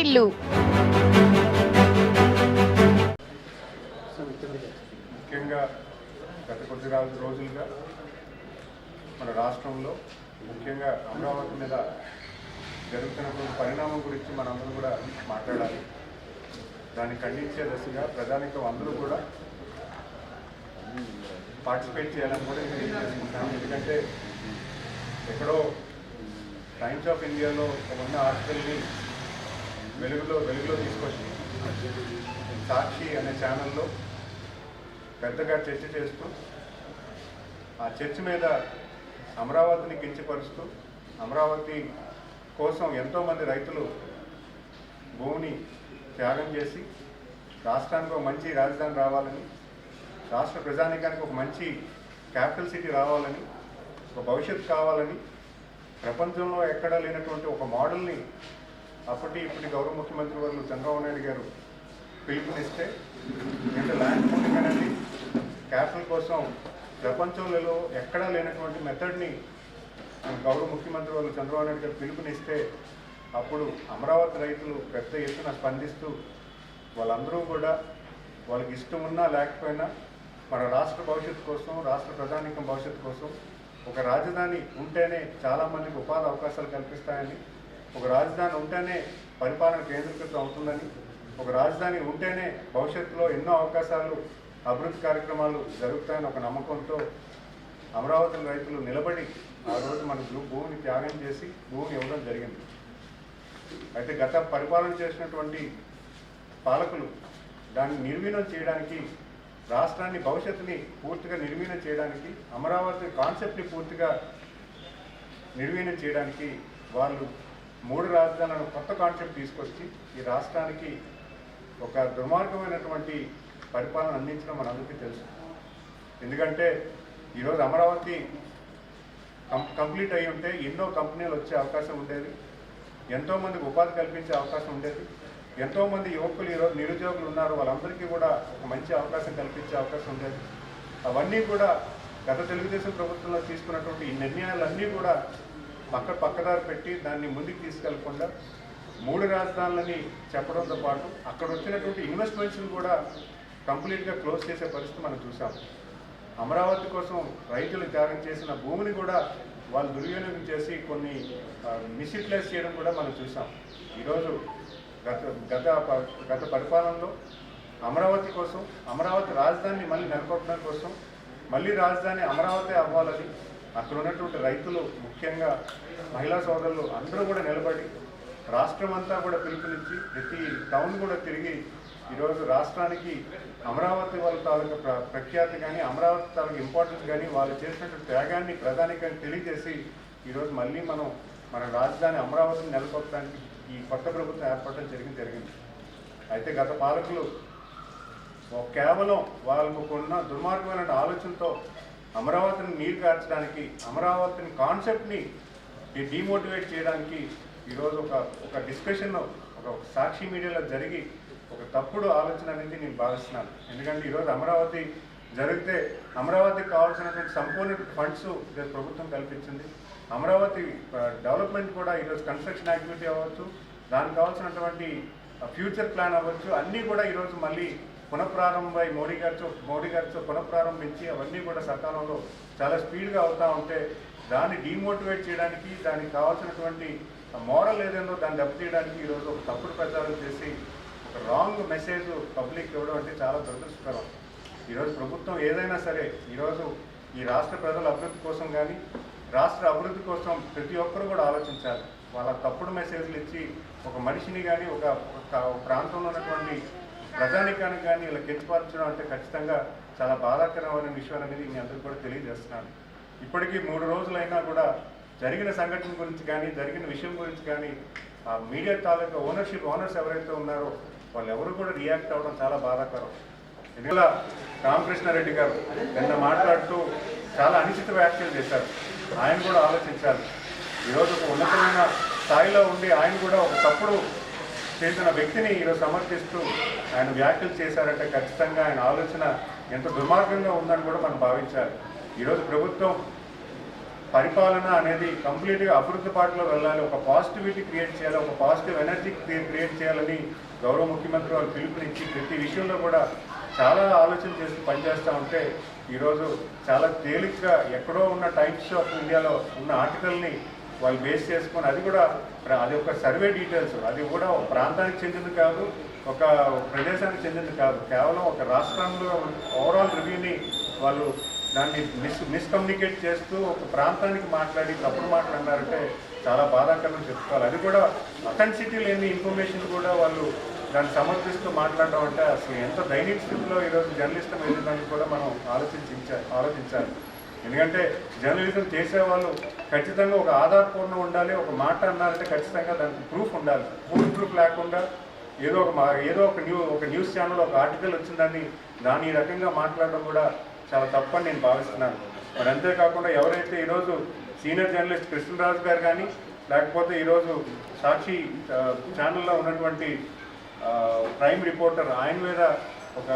వారిల్లు ముఖ్యంగా గత కొద్ది రోజులుగా మన రాష్ట్రంలో ముఖ్యంగా అమరావతి మీద జరుగుతున్నటువంటి పరిణామం గురించి మనందరం కూడా మాట్లాడాలి. దాన్ని ఖండించే దశగా ప్రధానికం అందరూ కూడా పార్టిసిపేట్ చేయాలని కూడా నేను తెలియజేసుకుంటాను ఎందుకంటే ఎక్కడో టైమ్స్ ఆఫ్ ఇండియాలో ఉన్న ఆర్టికల్ని వెలుగులో వెలుగులో తీసుకొచ్చి సాక్షి అనే ఛానల్లో పెద్దగా చర్చ చేస్తూ ఆ చర్చ మీద అమరావతిని కించపరుస్తూ అమరావతి కోసం ఎంతోమంది రైతులు భూమిని త్యాగం చేసి రాష్ట్రానికి ఒక మంచి రాజధాని రావాలని రాష్ట్ర ప్రజానికానికి ఒక మంచి క్యాపిటల్ సిటీ రావాలని ఒక భవిష్యత్తు కావాలని ప్రపంచంలో ఎక్కడా లేనటువంటి ఒక మోడల్ని అప్పటి ఇప్పటి గౌరవ ముఖ్యమంత్రి వాళ్ళు చంద్రబాబు నాయుడు గారు పిలుపునిస్తే అంటే ల్యాండ్ పూలింగ్ అనేది క్యాపిటల్ కోసం ప్రపంచంలో ఎక్కడా లేనటువంటి మెథడ్ని గౌరవ ముఖ్యమంత్రి వాళ్ళు చంద్రబాబు నాయుడు గారు పిలుపునిస్తే అప్పుడు అమరావతి రైతులు పెద్ద ఎత్తున స్పందిస్తూ వాళ్ళందరూ కూడా వాళ్ళకి ఇష్టం ఉన్నా లేకపోయినా మన రాష్ట్ర భవిష్యత్తు కోసం రాష్ట్ర ప్రజానీకం భవిష్యత్తు కోసం ఒక రాజధాని ఉంటేనే చాలామందికి ఉపాధి అవకాశాలు కల్పిస్తాయని ఒక రాజధాని ఉంటేనే పరిపాలన కేంద్రీకృతం అవుతుందని ఒక రాజధాని ఉంటేనే భవిష్యత్తులో ఎన్నో అవకాశాలు అభివృద్ధి కార్యక్రమాలు జరుగుతాయని ఒక నమ్మకంతో అమరావతి రైతులు నిలబడి ఆ రోజు మన భూమిని త్యాగం చేసి భూమిని ఇవ్వడం జరిగింది. అయితే గత పరిపాలన చేసినటువంటి పాలకులు దాన్ని నిర్వీణం చేయడానికి రాష్ట్రాన్ని భవిష్యత్తుని పూర్తిగా నిర్వీణం చేయడానికి అమరావతి కాన్సెప్ట్ని పూర్తిగా నిర్వీణం చేయడానికి వాళ్ళు మూడు రాజధానులను కొత్త కాన్సెప్ట్ తీసుకొచ్చి ఈ రాష్ట్రానికి ఒక దుర్మార్గమైనటువంటి పరిపాలన అందించడం మనందరికీ తెలుసు. ఎందుకంటే ఈరోజు అమరావతి కంప్లీట్ అయి ఉంటే ఎన్నో కంపెనీలు వచ్చే అవకాశం ఉండేది. ఎంతోమందికి ఉపాధి కల్పించే అవకాశం ఉండేది. ఎంతోమంది యువకులు ఈరోజు నిరుద్యోగులు ఉన్నారు. వాళ్ళందరికీ కూడా ఒక మంచి అవకాశం కల్పించే అవకాశం ఉండేది. అవన్నీ కూడా గత తెలుగుదేశం ప్రభుత్వంలో తీసుకున్నటువంటి ఈ నిర్ణయాలన్నీ కూడా పక్క పక్కదారి పెట్టి దాన్ని ముందుకు తీసుకెళ్ళకుండా మూడు రాజధానులని చెప్పడంతో పాటు అక్కడ వచ్చినటువంటి ఇన్వెస్ట్మెంట్స్ని కూడా కంప్లీట్గా క్లోజ్ చేసే పరిస్థితి మనం చూసాం అమరావతి కోసం రైతులు త్యాగం చేసిన భూమిని కూడా వాళ్ళు దుర్వినియోగం చేసి కొన్ని మిస్యూటిలైజ్ చేయడం కూడా మనం చూసాం ఈరోజు గత గత గత పరిపాలనలో అమరావతి కోసం అమరావతి రాజధానిని మళ్ళీ నెలకొట్టడం కోసం మళ్ళీ రాజధాని అమరావతి అవ్వాలని అక్కడ ఉన్నటువంటి రైతులు ముఖ్యంగా మహిళా సోదరులు అందరూ కూడా నిలబడి రాష్ట్రం అంతా కూడా పిలుపునిచ్చి ప్రతి టౌన్ కూడా తిరిగి ఈరోజు రాష్ట్రానికి అమరావతి వాళ్ళ తాలూకా ప్ర ప్రఖ్యాతి కానీ అమరావతి తాలూకా ఇంపార్టెన్స్ కానీ వాళ్ళు చేసినటువంటి త్యాగాన్ని ప్రధానికాన్ని తెలియజేసి ఈరోజు మళ్ళీ మనం మన రాజధాని అమరావతిని నెలకొట్టడానికి ఈ కొత్త ప్రభుత్వం ఏర్పడటం జరిగింది జరిగింది. అయితే గత పాలకులు కేవలం వాళ్ళకు ఉన్న దుర్మార్గమైన ఆలోచనతో అమరావతిని నీరు కార్చడానికి అమరావతిని కాన్సెప్ట్ని డిమోటివేట్ చేయడానికి ఈరోజు ఒక ఒక డిస్కషన్ ఒక సాక్షి మీడియాలో జరిగి ఒక తప్పుడు ఆలోచన అనేది నేను భావిస్తున్నాను. ఎందుకంటే ఈరోజు అమరావతి జరిగితే అమరావతికి కావాల్సినటువంటి సంపూర్ణ ఫండ్స్ ఈరోజు ప్రభుత్వం కల్పించింది. అమరావతి డెవలప్మెంట్ కూడా ఈరోజు కన్స్ట్రక్షన్ యాక్టివిటీ అవ్వచ్చు. దానికి కావాల్సినటువంటి ఫ్యూచర్ ప్లాన్ అవ్వచ్చు. అన్నీ కూడా ఈరోజు మళ్ళీ పునఃప్రారంభమై మోడీ గారితో మోడీ గారితో పునఃప్రారంభించి అవన్నీ కూడా సకాలంలో చాలా స్పీడ్గా అవుతూ ఉంటే దాన్ని డిమోటివేట్ చేయడానికి దానికి కావాల్సినటువంటి మోరల్ ఏదేందో దాన్ని దెబ్బతీయడానికి ఈరోజు ఒక తప్పుడు ప్రచారం చేసి ఒక రాంగ్ మెసేజ్ పబ్లిక్ ఇవ్వడం అంటే చాలా దురదృష్టకరం. ఈరోజు ప్రభుత్వం ఏదైనా సరే ఈరోజు ఈ రాష్ట్ర ప్రజల అభివృద్ధి కోసం కానీ రాష్ట్ర అభివృద్ధి కోసం ప్రతి ఒక్కరు కూడా ఆలోచించాలి. వాళ్ళ తప్పుడు మెసేజ్లు ఇచ్చి ఒక మనిషిని కానీ ఒక ఒక ప్రాంతంలో ఉన్నటువంటి ప్రజానికానికి కానీ ఇలా కించపరచడం అంటే ఖచ్చితంగా చాలా బాధాకరమైన విషయం అనేది మీ అందరికీ కూడా తెలియజేస్తున్నాను. ఇప్పటికీ మూడు రోజులైనా కూడా జరిగిన సంఘటన గురించి కానీ జరిగిన విషయం గురించి కానీ ఆ మీడియా తాలూకా ఓనర్షిప్ ఓనర్స్ ఎవరైతే ఉన్నారో వాళ్ళు ఎవరు కూడా రియాక్ట్ అవ్వడం చాలా బాధాకరం. ఎందువల్ల రామకృష్ణారెడ్డి గారు నిన్న మాట్లాడుతూ చాలా అనిశ్చిత వ్యాఖ్యలు చేశారు. ఆయన కూడా ఆలోచించాలి ఈరోజు ఒక ఉన్నతమైన స్థాయిలో ఉండి ఆయన కూడా ఒక తప్పుడు చేసిన వ్యక్తిని ఈరోజు సమర్థిస్తూ ఆయన వ్యాఖ్యలు చేశారంటే ఖచ్చితంగా ఆయన ఆలోచన ఎంత దుర్మార్గంగా ఉందని కూడా మనం భావించాలి. ఈరోజు ప్రభుత్వం పరిపాలన అనేది కంప్లీట్గా అభివృద్ధి పాటలో వెళ్ళాలి. ఒక పాజిటివిటీ క్రియేట్ చేయాలి. ఒక పాజిటివ్ ఎనర్జీ క్రియేట్ చేయాలని గౌరవ ముఖ్యమంత్రి వారు పిలుపునిచ్చి ప్రతి విషయంలో కూడా చాలా ఆలోచన చేస్తూ పనిచేస్తూ ఉంటే ఈరోజు చాలా తేలిగ్గా ఎక్కడో ఉన్న టైమ్స్ ఆఫ్ ఇండియాలో ఉన్న ఆర్టికల్ని వాళ్ళు బేస్ చేసుకొని అది కూడా అది ఒక సర్వే డీటెయిల్స్. అది కూడా ఒక ప్రాంతానికి చెందింది కాదు. ఒక ప్రదేశానికి చెందింది కాదు. కేవలం ఒక రాష్ట్రంలో ఓవరాల్ రివ్యూని వాళ్ళు దాన్ని మిస్ మిస్కమ్యూనికేట్ చేస్తూ ఒక ప్రాంతానికి మాట్లాడి తప్పుడు మాట్లాడినారంటే చాలా బాధాకరం చెప్పుకోవాలి. అది కూడా అథెంటిసిటీ లేని ఇన్ఫర్మేషన్ కూడా వాళ్ళు దాన్ని సమర్థిస్తూ మాట్లాడడం అంటే అసలు ఎంత దైనిక స్థితిలో ఈరోజు జర్నలిస్టం వెళ్ళిందని కూడా మనం ఆలోచించాలి ఆలోచించాలి. ఎందుకంటే జర్నలిజం చేసేవాళ్ళు ఖచ్చితంగా ఒక ఆధారపూర్ణ ఉండాలి ఒక మాట అన్నారంటే ఖచ్చితంగా దానికి ప్రూఫ్ ఉండాలి. ప్రూఫ్ ప్రూఫ్ లేకుండా ఏదో ఒక మా ఏదో ఒక న్యూ ఒక న్యూస్ ఛానల్ ఒక ఆర్టికల్ వచ్చిందని దాన్ని ఈ రకంగా మాట్లాడడం కూడా చాలా తప్పని నేను భావిస్తున్నాను. మరి అంతేకాకుండా ఎవరైతే ఈరోజు సీనియర్ జర్నలిస్ట్ కృష్ణరాజు గారు కానీ లేకపోతే ఈరోజు సాక్షి ఛానల్లో ఉన్నటువంటి ప్రైమ్ రిపోర్టర్ ఆయన మీద ఒక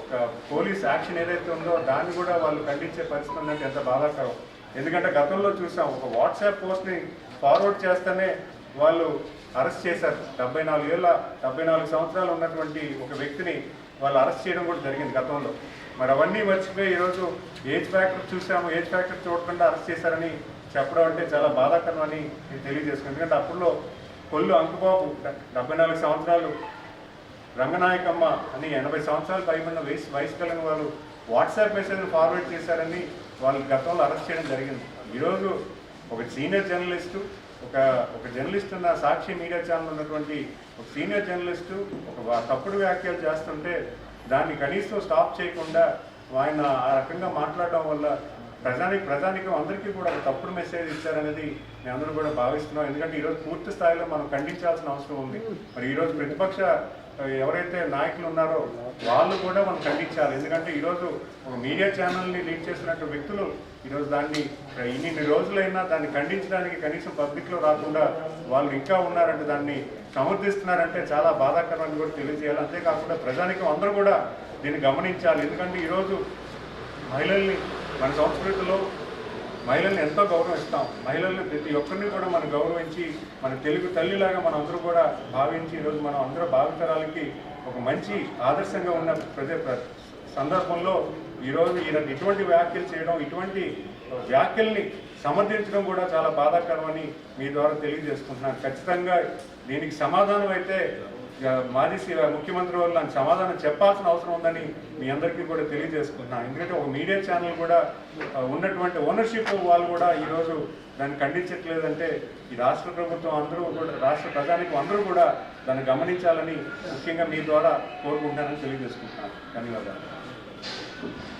ఒక పోలీస్ యాక్షన్ ఏదైతే ఉందో దాన్ని కూడా వాళ్ళు ఖండించే పరిస్థితి ఉందంటే ఎంత బాధాకరం. ఎందుకంటే గతంలో చూసాం ఒక వాట్సాప్ పోస్ట్ని ఫార్వర్డ్ చేస్తేనే వాళ్ళు అరెస్ట్ చేశారు. డెబ్బై నాలుగు ఏళ్ళ డెబ్బై నాలుగు సంవత్సరాలు ఉన్నటువంటి ఒక వ్యక్తిని వాళ్ళు అరెస్ట్ చేయడం కూడా జరిగింది గతంలో. మరి అవన్నీ మర్చిపోయి ఈరోజు ఏజ్ ఫ్యాక్టర్ చూసాము ఏజ్ ఫ్యాక్టర్ చూడకుండా అరెస్ట్ చేశారని చెప్పడం అంటే చాలా బాధాకరం అని నేను తెలియజేసుకున్నాను ఎందుకంటే అప్పుడులో కొల్లు అంకుబాబు డెబ్బై నాలుగు సంవత్సరాలు రంగనాయకమ్మ అని ఎనభై సంవత్సరాలు పైబడిన వయసు వయసు కలిగిన వాళ్ళు వాట్సాప్ మెసేజ్ ఫార్వర్డ్ చేశారని వాళ్ళు గతంలో అరెస్ట్ చేయడం జరిగింది. ఈరోజు ఒక సీనియర్ జర్నలిస్టు ఒక ఒక జర్నలిస్ట్ ఉన్న సాక్షి మీడియా ఛానల్ ఉన్నటువంటి ఒక సీనియర్ జర్నలిస్టు ఒక తప్పుడు వ్యాఖ్యలు చేస్తుంటే దాన్ని కనీసం స్టాప్ చేయకుండా ఆయన ఆ రకంగా మాట్లాడడం వల్ల ప్రజానికి ప్రజానికం అందరికీ కూడా ఒక తప్పుడు మెసేజ్ ఇచ్చారనేది మేము అందరూ కూడా భావిస్తున్నాం. ఎందుకంటే ఈరోజు పూర్తి స్థాయిలో మనం ఖండించాల్సిన అవసరం ఉంది. మరి ఈరోజు ప్రతిపక్ష ఎవరైతే నాయకులు ఉన్నారో వాళ్ళు కూడా మనం ఖండించాలి. ఎందుకంటే ఈరోజు ఒక మీడియా ఛానల్ని లీడ్ చేసినట్టు వ్యక్తులు ఈరోజు దాన్ని ఇన్ని రోజులైనా దాన్ని ఖండించడానికి కనీసం పబ్లిక్లో రాకుండా వాళ్ళు ఇంకా ఉన్నారంటే దాన్ని సమర్థిస్తున్నారంటే చాలా బాధాకరం అని కూడా తెలియజేయాలి. అంతేకాకుండా ప్రజానికం అందరూ కూడా దీన్ని గమనించాలి. ఎందుకంటే ఈరోజు మహిళల్ని మన సంస్కృతిలో మహిళల్ని ఎంతో గౌరవిస్తాం మహిళల్ని ప్రతి ఒక్కరిని కూడా మనం గౌరవించి మన తెలుగు తల్లిలాగా మనం అందరూ కూడా భావించి ఈరోజు మనం అందరూ భావితరాలకి ఒక మంచి ఆదర్శంగా ఉన్న ప్రజ సందర్భంలో ఈరోజు ఈయన ఇటువంటి వ్యాఖ్యలు చేయడం ఇటువంటి వ్యాఖ్యల్ని సమర్థించడం కూడా చాలా బాధాకరం అని మీ ద్వారా తెలియజేసుకుంటున్నాను. ఖచ్చితంగా దీనికి సమాధానం అయితే మాజీ సి- ముఖ్యమంత్రి వాళ్ళు నాకు సమాధానం చెప్పాల్సిన అవసరం ఉందని మీ అందరికీ కూడా తెలియజేసుకున్నాను ఎందుకంటే ఒక మీడియా ఛానల్ కూడా ఉన్నటువంటి ఓనర్షిప్ వాళ్ళు కూడా ఈరోజు దాన్ని ఖండించట్లేదంటే ఈ రాష్ట్ర ప్రభుత్వం అందరూ కూడా రాష్ట్ర ప్రజానికి అందరూ కూడా దాన్ని గమనించాలని ముఖ్యంగా మీ ద్వారా కోరుకుంటానని తెలియజేసుకుంటున్నాను. ధన్యవాదాలు.